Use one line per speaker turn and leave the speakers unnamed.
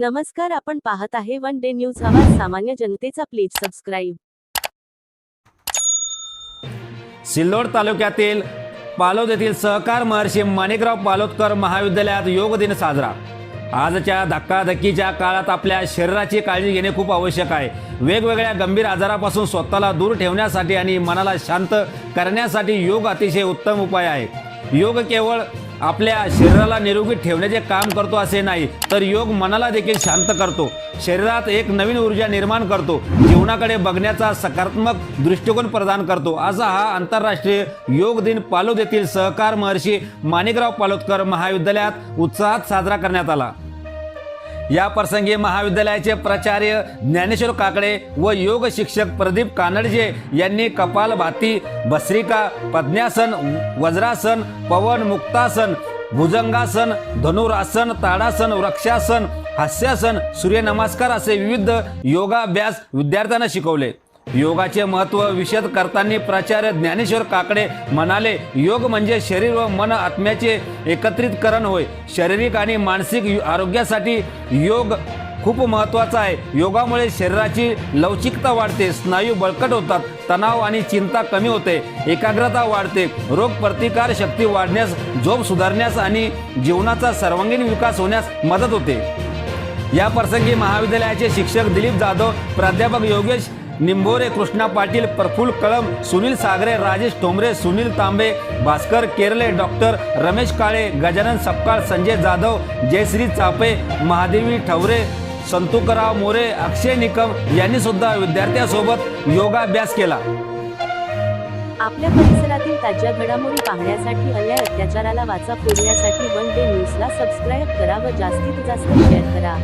नमस्कार आपण पाहत आहे वन डे न्यूज. आवाज सामान्य जनतेचा प्लीज सबस्क्राईब.
सिल्लोड तालुक्यातील पालोद येथील सहकार महर्षी माणिकराव पालोदकर महाविद्यालयात योग दिन साजरा. आजच्या धक्काधक्कीच्या काळात आपल्या शरीराची काळजी घेणे खूप आवश्यक आहे. वेगवेगळ्या गंभीर आजारापासून स्वतःला दूर ठेवण्यासाठी आणि मनाला शांत करण्यासाठी योग अतिशय उत्तम उपाय आहे. योग केवळ आपल्या शरीराला निरोगी ठेवण्याचे काम करतो असे नाही तर योग मनाला देखील शांत करतो. शरीरात एक नवीन ऊर्जा निर्माण करतो. जीवनाकडे बघण्याचा सकारात्मक दृष्टिकोन प्रदान करतो. असा हा आंतरराष्ट्रीय योग दिन पालोद येथील सहकार महर्षी माणिकराव पालोदकर महाविद्यालयात उत्साहात साजरा करण्यात आला. या प्रसंगी महाविद्यालयाचे प्राचार्य ज्ञानेश्वर काकडे व योग शिक्षक प्रदीप कानडजे यांनी कपालभाती भस्रिका पद्मासन वज्रासन पवन मुक्तासन भुजंगासन धनुरासन ताडासन वृक्षासन हास्यासन सूर्यनमस्कार असे विविध योगाभ्यास विद्यार्थ्यांना शिकवले. योगाचे महत्त्व विशद करताना प्राचार्य ज्ञानेश्वर काकडे म्हणाले योग म्हणजे शरीर व मन आत्म्याचे एकत्रितकरण होय. शारीरिक आणि मानसिक आरोग्यासाठी योग खूप महत्त्वाचा आहे. योगामुळे शरीराची लवचिकता वाढते स्नायू बळकट होतात तणाव आणि चिंता कमी होते एकाग्रता वाढते रोग प्रतिकार शक्ती वाढण्यास झोप सुधारण्यास आणि जीवनाचा सर्वांगीण विकास होण्यास मदत होते. या प्रसंगी महाविद्यालयाचे शिक्षक दिलीप जाधव प्राध्यापक योगेश निंभोरे कृष्णा पाटील प्रफुल्ल कळम सुनील सागरे राजेश ठोंबरे सुनील तांबे भास्कर केरले डॉक्टर रमेश काळे गजानन सपकाळ संजय जाधव जयश्री चापे महादेवी ठवरे संतुकराव मोरे अक्षय निकम यांनी सुद्धा विद्यार्थ्यांसोबत योगाभ्यास केला.
आपल्या परिसरातील ताज्या घडामोडी पाहण्यासाठी अन्याय अत्याचाराला वाचा फोडण्यासाठी वन डे न्यूजला सबस्क्राईब करा व जास्तीत जास्त शेअर करा.